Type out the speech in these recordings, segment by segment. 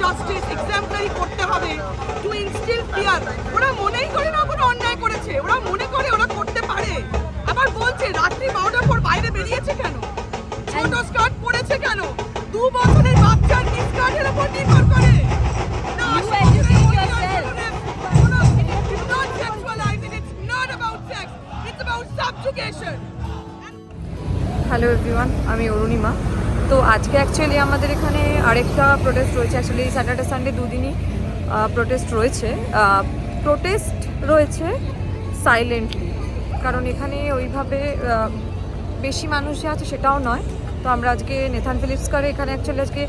Justice exemplary করতে হবে two instil fear ওরা মনেই করে না কোনো অন্যায় করেছে, ওরা মনে করে ওরা করতে পারে। আবার বলছে, রাত্রি বারোটার পর বাইরে বেরিয়েছে কেন? আজকে অ্যাকচুয়ালি আমাদের এখানে আরেকটা প্রোটেস্ট রয়েছে। অ্যাকচুয়ালি স্যাটারডে সানডে দুদিনই প্রোটেস্ট রয়েছে। প্রোটেস্ট রয়েছে সাইলেন্টলি কারণ এখানে ওইভাবে বেশি মানুষ যে আছে সেটাও নয়। তো আমরা আজকে নেথান ফিলিপস কারে এখানে অ্যাকচুয়ালি আজকে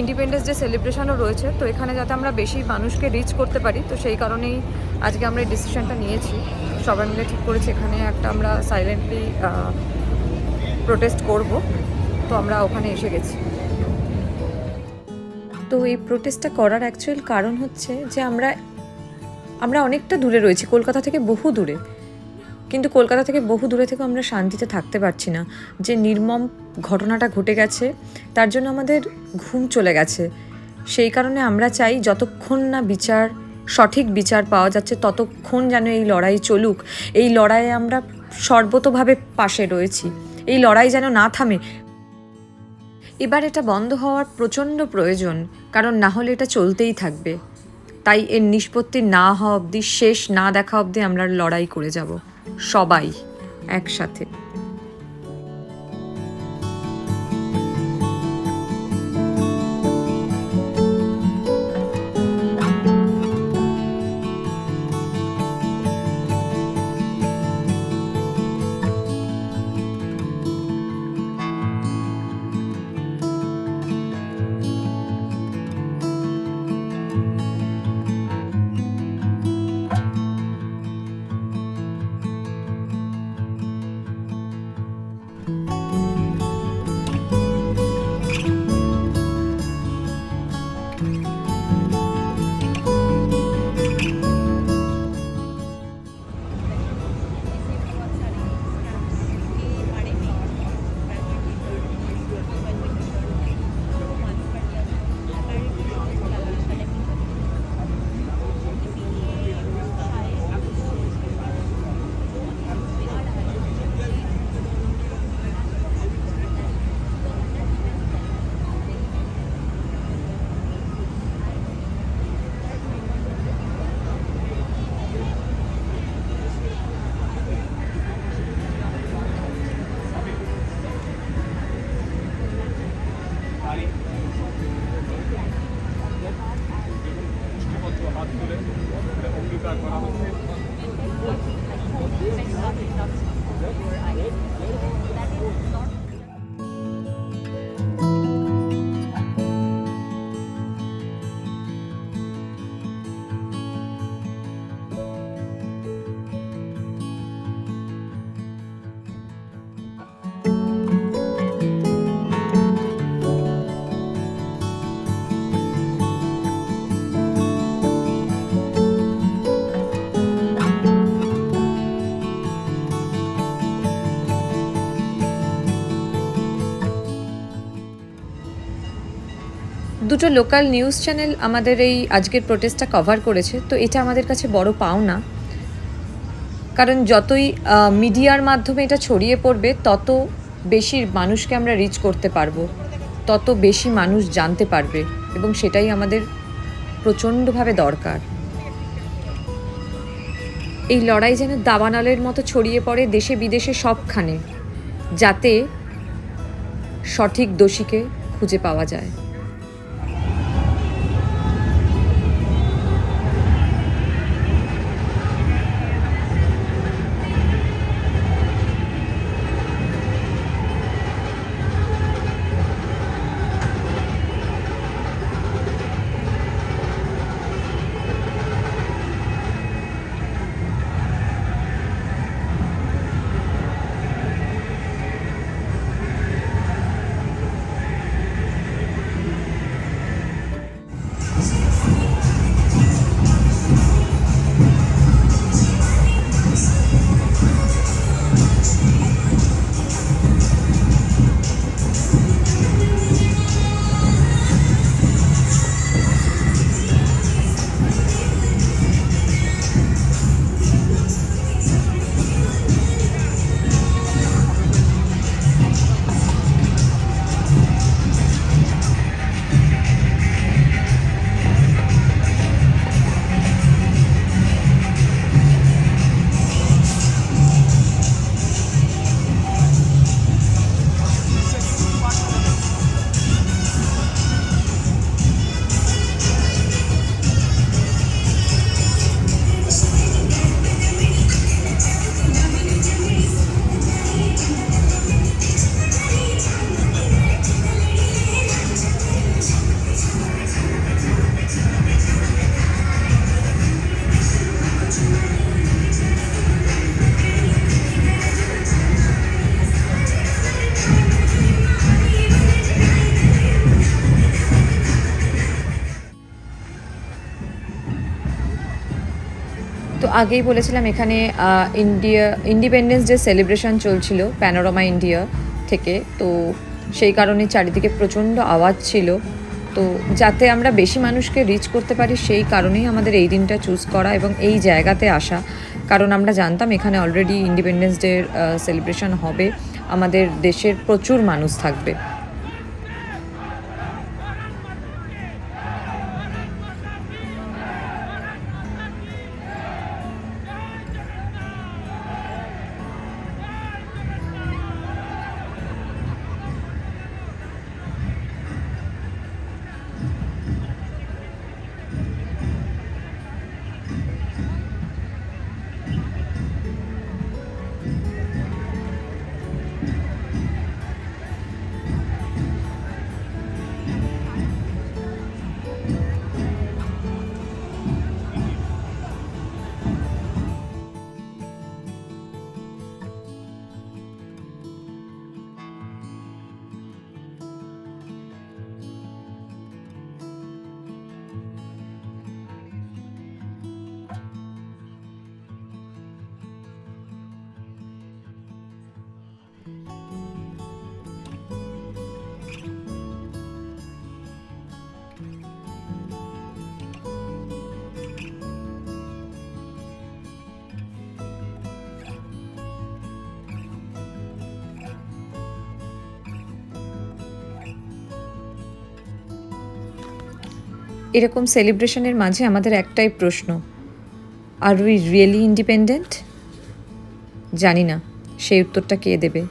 ইন্ডিপেন্ডেন্স ডে সেলিব্রেশনও রয়েছে। তো এখানে যাতে আমরা বেশি মানুষকে রিচ করতে পারি, তো সেই কারণেই আজকে আমরা এই ডিসিশনটা নিয়েছি। সবাই মিলে ঠিক করেছি এখানে একটা আমরা সাইলেন্টলি প্রোটেস্ট করব। তো আমরা ওখানে এসে গেছি। তো এই প্রোটেস্টটা করার অ্যাকচুয়াল কারণ হচ্ছে যে আমরা আমরা অনেকটা দূরে রয়েছি, কলকাতা থেকে বহু দূরে। কিন্তু কলকাতা থেকে বহু দূরে থেকে আমরা শান্তিতে থাকতে পারছি না। যে নির্মম ঘটনাটা ঘটে গেছে, তার জন্য আমাদের ঘুম চলে গেছে। সেই কারণে আমরা চাই যতক্ষণ না বিচার, সঠিক বিচার পাওয়া যাচ্ছে, ততক্ষণ যেন এই লড়াই চলুক। এই লড়াইয়ে আমরা সর্বতোভাবে পাশে রয়েছি। এই লড়াই যেন না থামে এবার এটা বন্ধ হওয়ার প্রচণ্ড প্রয়োজন, কারণ না হলে এটা চলতেই থাকবে। তাই এর নিষ্পত্তি না হওয়া অবধি, শেষ না দেখা অবধি আমরা লড়াই করে যাব, সবাই একসাথে। দুটো লোকাল নিউজ চ্যানেল আমাদের এই আজকের প্রোটেস্টটা কভার করেছে, তো এটা আমাদের কাছে বড় পাওনা। কারণ যতই মিডিয়ার মাধ্যমে এটা ছড়িয়ে পড়বে, তত বেশি মানুষকে আমরা রিচ করতে পারব, তত বেশি মানুষ জানতে পারবে, এবং সেটাই আমাদের প্রচণ্ডভাবে দরকার। এই লড়াই যেন দাবানলের মতো ছড়িয়ে পড়ে দেশে বিদেশে সবখানে, যাতে সঠিক দোষীকে খুঁজে পাওয়া যায়। আগেই বলেছিলাম এখানে ইন্ডিয়া ইন্ডিপেন্ডেন্স ডে সেলিব্রেশন চলছিল প্যানোরামা ইন্ডিয়া থেকে। তো সেই কারণে চারিদিকে প্রচণ্ড আওয়াজ ছিল। তো যাতে আমরা বেশি মানুষকে রিচ করতে পারি, সেই কারণেই আমাদের এই দিনটা চুজ করা এবং এই জায়গাতে আসা। কারণ আমরা জানতাম এখানে অলরেডি ইন্ডিপেন্ডেন্স ডে সেলিব্রেশন হবে। আমাদের দেশের প্রচুর মানুষ থাকবে। এরকম সেলিব্রেশনের মাঝে আমাদের একটাই প্রশ্ন আর উই রিয়েলি ইন্ডিপেন্ডেন্ট জানি না, সেই উত্তরটা কে দেবে?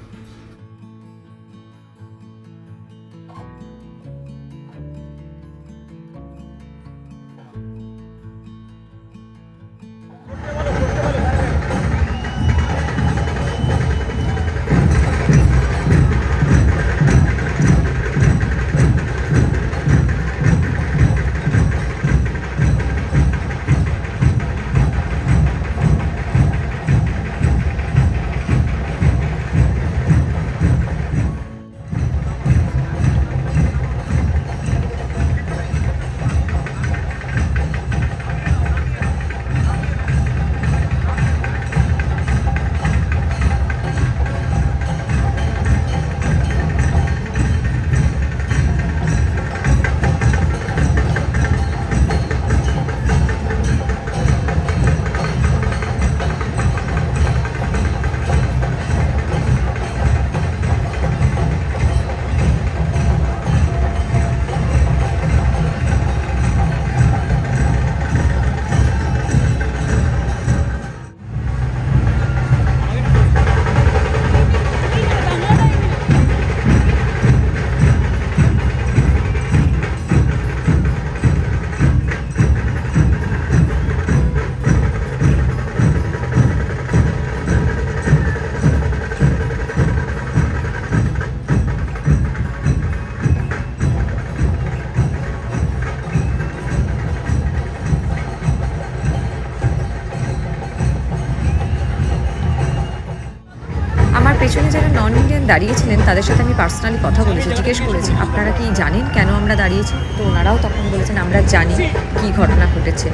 নন ইন্ডিয়ান দাঁড়িয়েছিলেন, তাদের সাথে আমি পার্সোনালি কথা বলেছি, জিজ্ঞেস করেছি, আপনারা কি জানেন কেন আমরা দাঁড়িয়েছি? তো ওনারাও তখন বলেছেন, আমরা জানি কি ঘটনা ঘটেছে।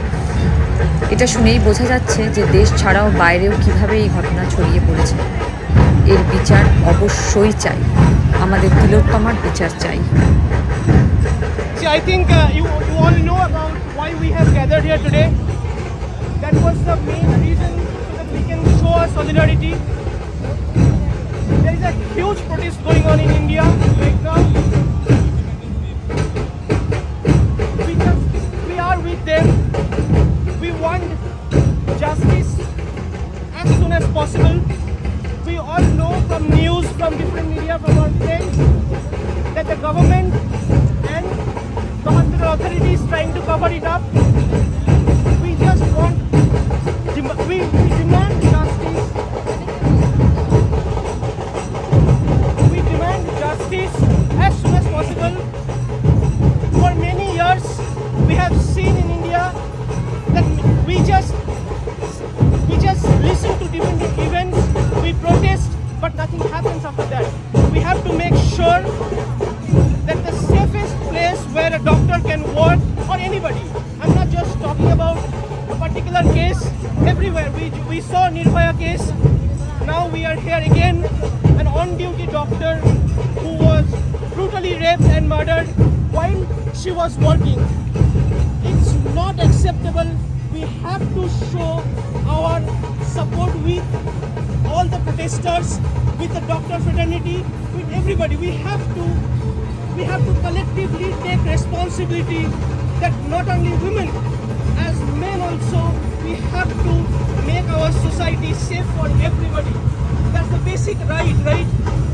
এটা শুনেই বোঝা যাচ্ছে যে দেশ ছাড়াও বাইরেও কীভাবে এই ঘটনা ছড়িয়ে পড়েছে। এর বিচার অবশ্যই চাই। আমাদের তিলোত্তমার বিচার চাই। Uh. That was the main reason so that we can show our solidarity. There is a huge protest going on in India right uh, now. We, just, we are with them. We want justice as soon as possible. We all know from news, from different media, from our friends, that the government and the hospital authorities trying to cover it up. We just want, we, we demand justice. As soon as possible. For many years, we have seen in India that we just we just listen to different was working. It's not acceptable. We have to show our support with all the protesters, with the doctor fraternity, with everybody. We have to we have to collectively take responsibility that not only women, as men also, we have to make our society safe for everybody. That's the basic right, right?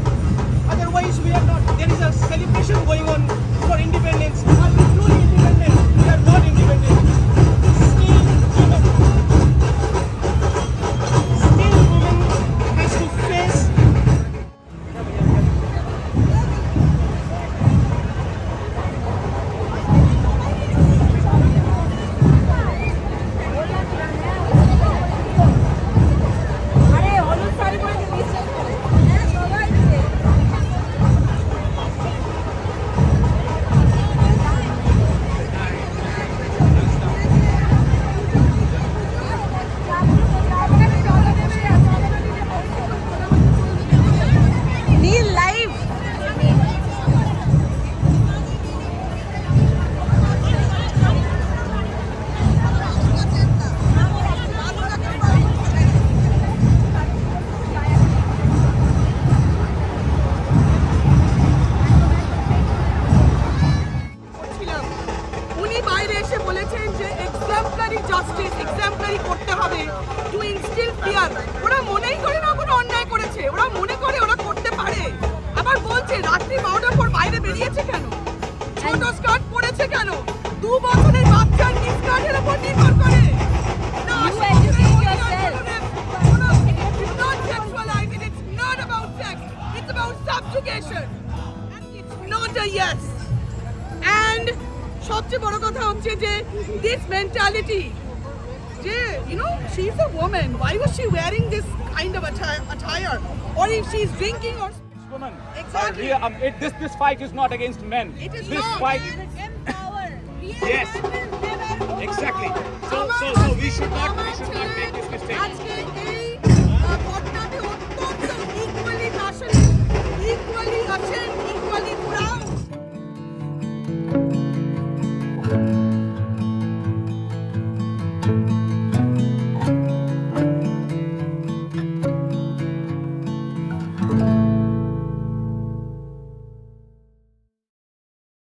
Otherwise, we are not. There is a celebration going on for independence. সবচেয়ে বড় কথা হচ্ছে যে this mentality যে you know she is a women why was she wearing this kind of attire or if she is drinking or women. Exactly. Uh, real- um, it, this this fight is not against men. It is this not. fight. empower Yes. Exactly. So so so we should not we should not make this mistake. আজকে এই আহ, ঘটনাতে অত্যন্ত equally passionate equally আছেন equally proud Thank you.